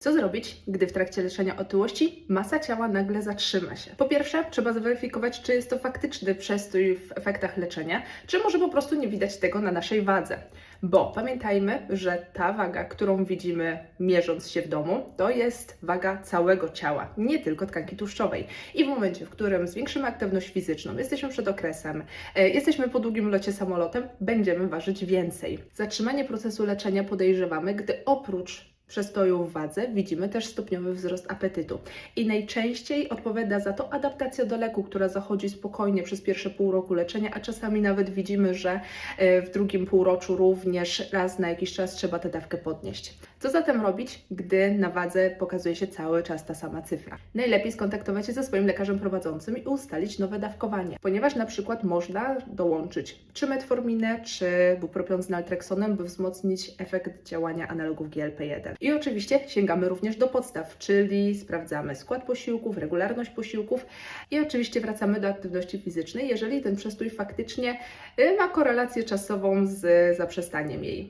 Co zrobić, gdy w trakcie leczenia otyłości masa ciała nagle zatrzyma się? Po pierwsze, trzeba zweryfikować, czy jest to faktyczny przestój w efektach leczenia, czy może po prostu nie widać tego na naszej wadze. Bo pamiętajmy, że ta waga, którą widzimy mierząc się w domu, to jest waga całego ciała, nie tylko tkanki tłuszczowej. I w momencie, w którym zwiększymy aktywność fizyczną, jesteśmy przed okresem, e, jesteśmy po długim locie samolotem, będziemy ważyć więcej. Zatrzymanie procesu leczenia podejrzewamy, gdy oprócz przestoju w wadze widzimy też stopniowy wzrost apetytu. I najczęściej odpowiada za to adaptacja do leku, która zachodzi spokojnie przez pierwsze pół roku leczenia, a czasami nawet widzimy, że e, w drugim półroczu również raz na jakiś czas trzeba tę dawkę podnieść. Co zatem robić, gdy na wadze pokazuje się cały czas ta sama cyfra? Najlepiej skontaktować się ze swoim lekarzem prowadzącym i ustalić nowe dawkowanie, ponieważ na przykład można dołączyć czy metforminę, czy bupropion z naltreksonem, by wzmocnić efekt działania analogów GLP-1. I oczywiście sięgamy również do podstaw, czyli sprawdzamy skład posiłków, regularność posiłków i oczywiście wracamy do aktywności fizycznej, jeżeli ten przestój faktycznie y, ma korelację czasową z zaprzestaniem jej.